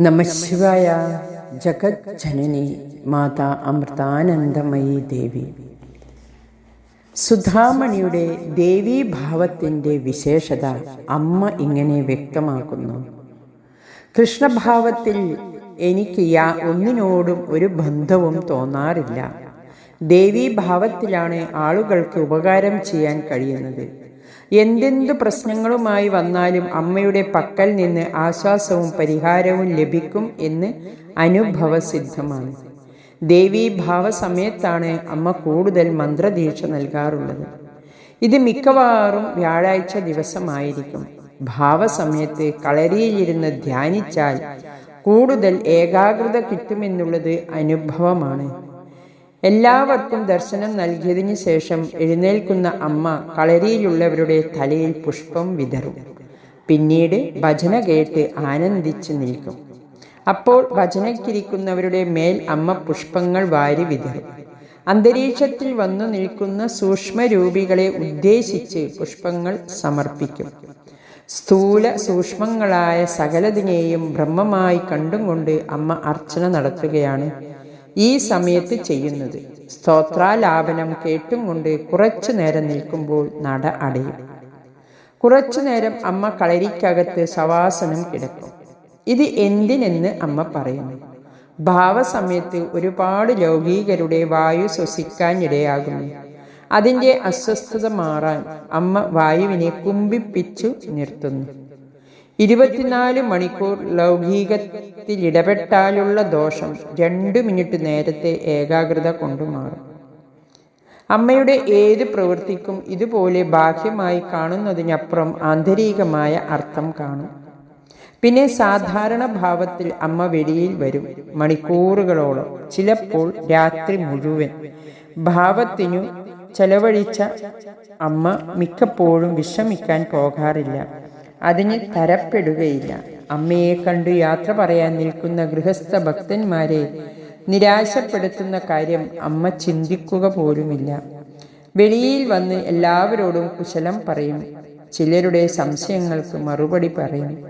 നമശിവായ ജഗജ്ജനനി മാതാ അമൃതാനന്ദമയി ദേവി. സുധാമണിയുടെ ദേവീഭാവത്തിന്റെ വിശേഷത അമ്മ ഇങ്ങനെ വ്യക്തമാക്കുന്നു. കൃഷ്ണഭാവത്തിൽ എനിക്ക് യാ ഒന്നിനോടും ഒരു ബന്ധവും തോന്നാറില്ല. ദേവീഭാവത്തിലാണ് ആളുകൾക്ക് ഉപകാരം ചെയ്യാൻ കഴിയുന്നത്. എന്തെന്തു പ്രശ്നങ്ങളുമായി വന്നാലും അമ്മയുടെ പക്കൽ നിന്ന് ആശ്വാസവും പരിഹാരവും ലഭിക്കും എന്ന് അനുഭവസിദ്ധമാണ്. ദേവീഭാവ സമയത്താണ് അമ്മ കൂടുതൽ മന്ത്രദീക്ഷ നൽകാറുള്ളത്. ഇത് മിക്കവാറും വ്യാഴാഴ്ച ദിവസമായിരിക്കും. ഭാവസമയത്ത് കളരിയിലിരുന്ന് ധ്യാനിച്ചാൽ കൂടുതൽ ഏകാഗ്രത കിട്ടുമെന്നുള്ളത് അനുഭവമാണ്. എല്ലാവർക്കും ദർശനം നൽകിയതിനു ശേഷം എഴുന്നേൽക്കുന്ന അമ്മ കളരിയിലുള്ളവരുടെ തലയിൽ പുഷ്പം വിതറും. പിന്നീട് ഭജന കേട്ട് ആനന്ദിച്ച് നിൽക്കും. അപ്പോൾ ഭജനയ്ക്കിരിക്കുന്നവരുടെ മേൽ അമ്മ പുഷ്പങ്ങൾ വാരി വിതറും. അന്തരീക്ഷത്തിൽ വന്നു നിൽക്കുന്ന സൂക്ഷ്മരൂപികളെ ഉദ്ദേശിച്ച് പുഷ്പങ്ങൾ സമർപ്പിക്കും. സ്ഥൂല സൂക്ഷ്മങ്ങളായ സകലതിനെയും ബ്രഹ്മമായി കണ്ടുകൊണ്ട് അമ്മ അർച്ചന നടത്തുകയാണ് ഈ സമയത്ത് ചെയ്യുന്നത്. സ്തോത്രാലാപനം കേട്ടും കൊണ്ട് കുറച്ചു നേരം നിൽക്കുമ്പോൾ നട അടയും. കുറച്ചു നേരം അമ്മ കളരിക്കകത്ത് സവാസനം കിടക്കും. ഇത് എന്തിനെന്ന് അമ്മ പറയുന്നു. ഭാവസമയത്ത് ഒരുപാട് ലൗകികരുടെ വായു ശ്വസിക്കാനിടയാകുന്നു. അതിന്റെ അസ്വസ്ഥത മാറാൻ അമ്മ വായുവിനെ കുമ്പിപ്പിച്ചു നിർത്തുന്നു. ഇരുപത്തിനാല് മണിക്കൂർ ലൗകികത്തിൽ ഇടപെട്ടാലുള്ള ദോഷം രണ്ടു മിനിറ്റ് നേരത്തെ ഏകാഗ്രത കൊണ്ടു മാറും. അമ്മയുടെ ഏത് പ്രവൃത്തിക്കും ഇതുപോലെ ബാഹ്യമായി കാണുന്നതിനപ്പുറം ആന്തരികമായ അർത്ഥം കാണും. പിന്നെ സാധാരണ ഭാവത്തിൽ അമ്മ വെളിയിൽ വരും മണിക്കൂറുകളോളം ചിലപ്പോൾ രാത്രി മുഴുവൻ. ഭാവത്തിനു ചെലവഴിച്ച അമ്മ മിക്കപ്പോഴും വിശ്രമിക്കാൻ പോകാറില്ല. അതിന് തരപ്പെടുകയില്ല. അമ്മയെ കണ്ടു യാത്ര പറയാൻ നിൽക്കുന്ന ഗൃഹസ്ഥ ഭക്തന്മാരെ നിരാശപ്പെടുത്തുന്ന കാര്യം അമ്മ ചിന്തിക്കുക പോലുമില്ല. വെളിയിൽ വന്ന് എല്ലാവരോടും കുശലം പറയും. ചിലരുടെ സംശയങ്ങൾക്ക് മറുപടി പറയും.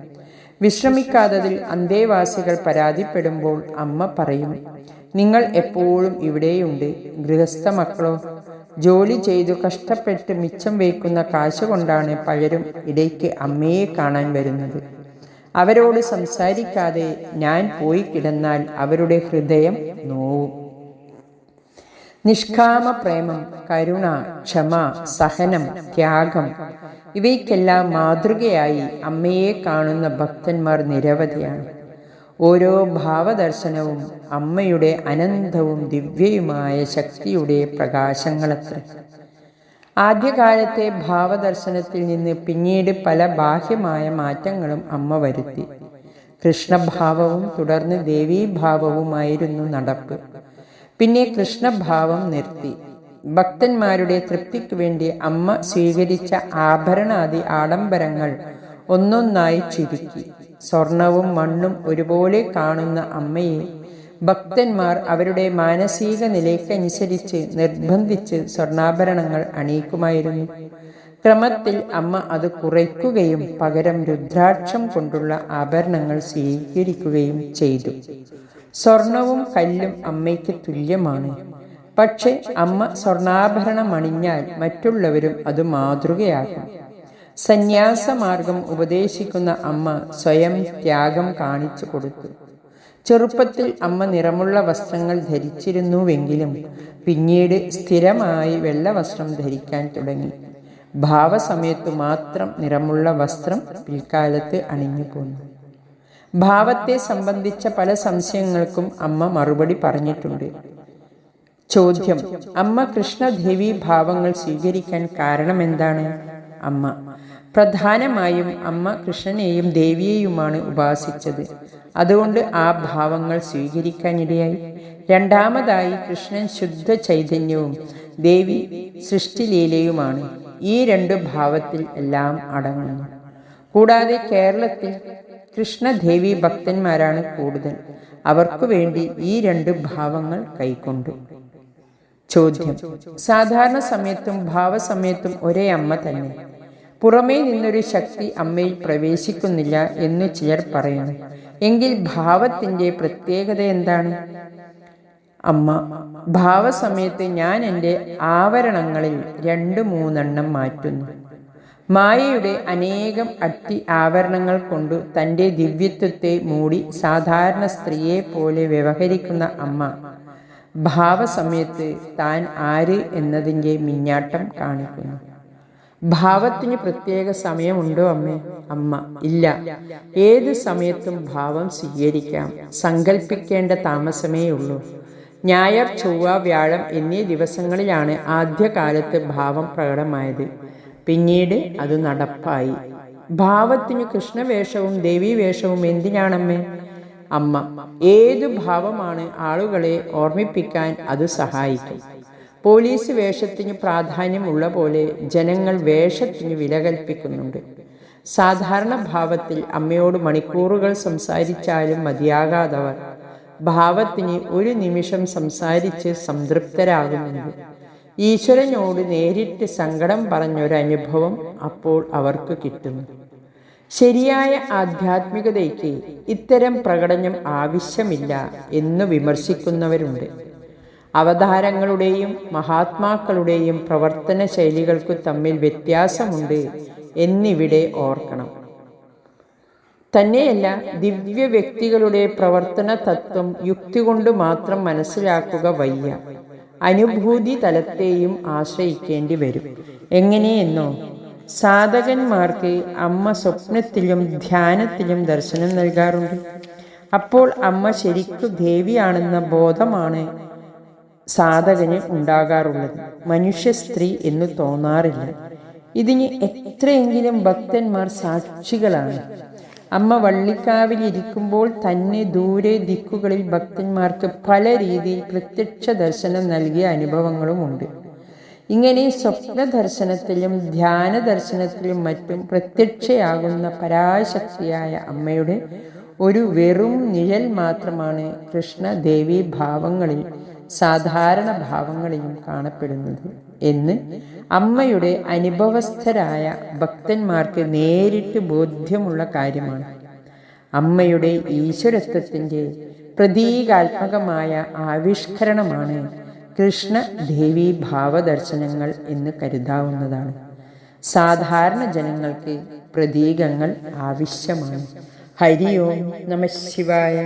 വിശ്രമിക്കാത്തതിൽ അന്തേവാസികൾ പരാതിപ്പെടുമ്പോൾ അമ്മ പറയും നിങ്ങൾ എപ്പോഴും ഇവിടെയുണ്ട്. ഗൃഹസ്ഥ മക്കളോ ജോലി ചെയ്തു കഷ്ടപ്പെട്ട് മിച്ചം വയ്ക്കുന്ന കാശ് കൊണ്ടാണ് പലരും ഇടയ്ക്ക് അമ്മയെ കാണാൻ വരുന്നത്. അവരോട് സംസാരിക്കാതെ ഞാൻ പോയി കിടന്നാൽ അവരുടെ ഹൃദയം നോവും. നിഷ്കാമ പ്രേമം കരുണ ക്ഷമ സഹനം ത്യാഗം ഇവയ്ക്കെല്ലാം മാതൃകയായി അമ്മയെ കാണുന്ന ഭക്തന്മാർ നിരവധിയാണ്. ഓരോ ഭാവദർശനവും അമ്മയുടെ അനന്തവും ദിവ്യയുമായ ശക്തിയുടെ പ്രകാശങ്ങളത്ര. ആദ്യകാലത്തെ ഭാവദർശനത്തിൽ നിന്ന് പിന്നീട് പല ബാഹ്യമായ മാറ്റങ്ങളും അമ്മ വരുത്തി. കൃഷ്ണഭാവവും തുടർന്ന് ദേവീഭാവവുമായിരുന്നു നടപ്പ്. പിന്നെ കൃഷ്ണഭാവം നിർത്തി. ഭക്തന്മാരുടെ തൃപ്തിക്ക് വേണ്ടി അമ്മ സ്വീകരിച്ച ആഭരണാദി ആഡംബരങ്ങൾ ഒന്നൊന്നായി ചുരുക്കി. സ്വർണവും മണ്ണും ഒരുപോലെ കാണുന്ന അമ്മയെ ഭക്തന്മാർ അവരുടെ മാനസിക നിലയ്ക്കനുസരിച്ച് നിർബന്ധിച്ച് സ്വർണാഭരണങ്ങൾ അണിയിക്കുമായിരുന്നു. ക്രമത്തിൽ അമ്മ അത് കുറയ്ക്കുകയും പകരം രുദ്രാക്ഷം കൊണ്ടുള്ള ആഭരണങ്ങൾ സ്വീകരിക്കുകയും ചെയ്തു. സ്വർണവും കല്ലും അമ്മയ്ക്ക് തുല്യമാണ്. പക്ഷെ അമ്മ സ്വർണാഭരണം അണിഞ്ഞാൽ മറ്റുള്ളവരും അത് മാതൃകയാക്കും. സന്യാസമാർഗം ഉപദേശിക്കുന്ന അമ്മ സ്വയം ത്യാഗം കാണിച്ചു കൊടുത്തു. ചെറുപ്പത്തിൽ അമ്മ നിറമുള്ള വസ്ത്രങ്ങൾ ധരിച്ചിരുന്നുവെങ്കിലും പിന്നീട് സ്ഥിരമായി വെള്ള വസ്ത്രം ധരിക്കാൻ തുടങ്ങി. ഭാവസമയത്തു മാത്രം നിറമുള്ള വസ്ത്രം പിൽക്കാലത്ത് അണിഞ്ഞു പോന്നു. ഭാവത്തെ സംബന്ധിച്ച പല സംശയങ്ങൾക്കും അമ്മ മറുപടി പറഞ്ഞിട്ടുണ്ട്. ചോദ്യം അമ്മ കൃഷ്ണദേവി ഭാവങ്ങൾ സ്വീകരിക്കാൻ കാരണമെന്താണ്? അമ്മ. പ്രധാനമായും അമ്മ കൃഷ്ണനെയും ദേവിയെയുമാണ് ഉപാസിച്ചത്. അതുകൊണ്ട് ആ ഭാവങ്ങൾ സ്വീകരിക്കാനിടയായി. രണ്ടാമതായി കൃഷ്ണൻ ശുദ്ധ ചൈതന്യവും ദേവി സൃഷ്ടിലീലയുമാണ്. ഈ രണ്ട് ഭാവത്തിൽ എല്ലാം അടങ്ങുന്നു. കൂടാതെ കേരളത്തിൽ കൃഷ്ണദേവി ഭക്തന്മാരാണ് കൂടുതൽ. അവർക്കു വേണ്ടി ഈ രണ്ട് ഭാവങ്ങൾ കൈക്കൊണ്ടു. ചോദ്യം. സാധാരണ സമയത്തും ഭാവസമയത്തും ഒരേ അമ്മ തന്നെ. പുറമേ നിന്നൊരു ശക്തി അമ്മയിൽ പ്രവേശിക്കുന്നില്ല എന്ന് ചിലർ പറയുന്നു എങ്കിൽ ഭാവത്തിന്റെ പ്രത്യേകത എന്താണ്? അമ്മ ഭാവസമയത്ത് ഞാൻ എന്റെ ആവരണങ്ങളിൽ രണ്ട് മൂന്നെണ്ണം മാറ്റുന്നു. മായയുടെ അനേകം അട്ടി ആവരണങ്ങൾ കൊണ്ട് തന്റെ ദിവ്യത്വത്തെ മൂടി സാധാരണ സ്ത്രീയെ പോലെ വ്യവഹരിക്കുന്ന അമ്മ ഭാവസമയത്ത് താൻ ആര് എന്നതിന്റെ മിന്നാട്ടം കാണിക്കുന്നു. ഭാവത്തിന് പ്രത്യേക സമയമുണ്ടോ അമ്മേ? അമ്മ ഇല്ല. ഏത് സമയത്തും ഭാവം സ്വീകരിക്കാം. സങ്കല്പിക്കേണ്ട താമസമേ ഉള്ളൂ. ഞായർ ചൊവ്വ വ്യാഴം എന്നീ ദിവസങ്ങളിലാണ് ആദ്യകാലത്ത് ഭാവം പ്രകടമായത്. പിന്നീട് അത് നടപ്പായി. ഭാവത്തിന് കൃഷ്ണവേഷവും ദേവീവേഷവും എന്തിനാണമ്മേ? അമ്മ. ഏതു ഭാവമാണ് ആളുകളെ ഓർമ്മിപ്പിക്കാൻ അത് സഹായിക്കും? പോലീസ് വേഷത്തിന് പ്രാധാന്യമുള്ള പോലെ ജനങ്ങൾ വേഷത്തിന് വില കൽപ്പിക്കുന്നുണ്ട്. സാധാരണ ഭാവത്തിൽ അമ്മയോട് മണിക്കൂറുകൾ സംസാരിച്ചാലും മതിയാകാതവർ ഭാവത്തിന് ഒരു നിമിഷം സംസാരിച്ച് സംതൃപ്തരാകുന്നുണ്ട്. ഈശ്വരനോട് നേരിട്ട് സങ്കടം പറഞ്ഞൊരനുഭവം അപ്പോൾ അവർക്ക് കിട്ടുന്നു. ശരിയായ ആധ്യാത്മികതയ്ക്ക് ഇത്തരം പ്രകടനം ആവശ്യമില്ല എന്ന് വിമർശിക്കുന്നവരുണ്ട്. അവതാരങ്ങളുടെയും മഹാത്മാക്കളുടെയും പ്രവർത്തന ശൈലികൾക്ക് തമ്മിൽ വ്യത്യാസമുണ്ട് എന്നിവിടെ ഓർക്കണം. തന്നെയല്ല ദിവ്യ വ്യക്തികളുടെ പ്രവർത്തന തത്വം യുക്തി കൊണ്ട് മാത്രം മനസ്സിലാക്കുക വയ്യ. അനുഭൂതി തലത്തെയും ആശ്രയിക്കേണ്ടി വരും. എങ്ങനെയെന്നോ സാധകന്മാർക്ക് അമ്മ സ്വപ്നത്തിലും ധ്യാനത്തിലും ദർശനം നൽകാറുണ്ട്. അപ്പോൾ അമ്മ ശരിക്കും ദേവിയാണെന്ന ബോധമാണ് സാധകന് ഉണ്ടാകാറുള്ളത്. മനുഷ്യ സ്ത്രീ എന്ന് തോന്നാറില്ല. ഇതിന് എത്രയെങ്കിലും ഭക്തന്മാർ സാക്ഷികളാണ്. അമ്മ വള്ളിക്കാവിലിരിക്കുമ്പോൾ തന്നെ ദൂരെ ദിക്കുകളിൽ ഭക്തന്മാർക്ക് പല രീതിയിൽ പ്രത്യക്ഷ ദർശനം നൽകിയ അനുഭവങ്ങളുമുണ്ട്. ഇങ്ങനെ സ്വപ്ന ദർശനത്തിലും ധ്യാന ദർശനത്തിലും മറ്റും പ്രത്യക്ഷയാകുന്ന പരാശക്തിയായ അമ്മയുടെ ഒരു വെറും നിഴൽ മാത്രമാണ് കൃഷ്ണദേവി ഭാവങ്ങളിൽ സാധാരണ ഭാവങ്ങളിലും കാണപ്പെടുന്നത് എന്ന് അമ്മയുടെ അനുഭവസ്ഥരായ ഭക്തന്മാർക്ക് നേരിട്ട് ബോധ്യമുള്ള കാര്യമാണ്. അമ്മയുടെ ഈശ്വരത്വത്തിന്റെ പ്രതീകാത്മകമായ ആവിഷ്കരണമാണ് കൃഷ്ണ ദേവി ഭാവദർശനങ്ങൾ എന്ന് കരുതാവുന്നതാണ്. സാധാരണ ജനങ്ങൾക്ക് പ്രതീകങ്ങൾ ആവശ്യമാണ്. ഹരി ഓം നമ ശിവായ.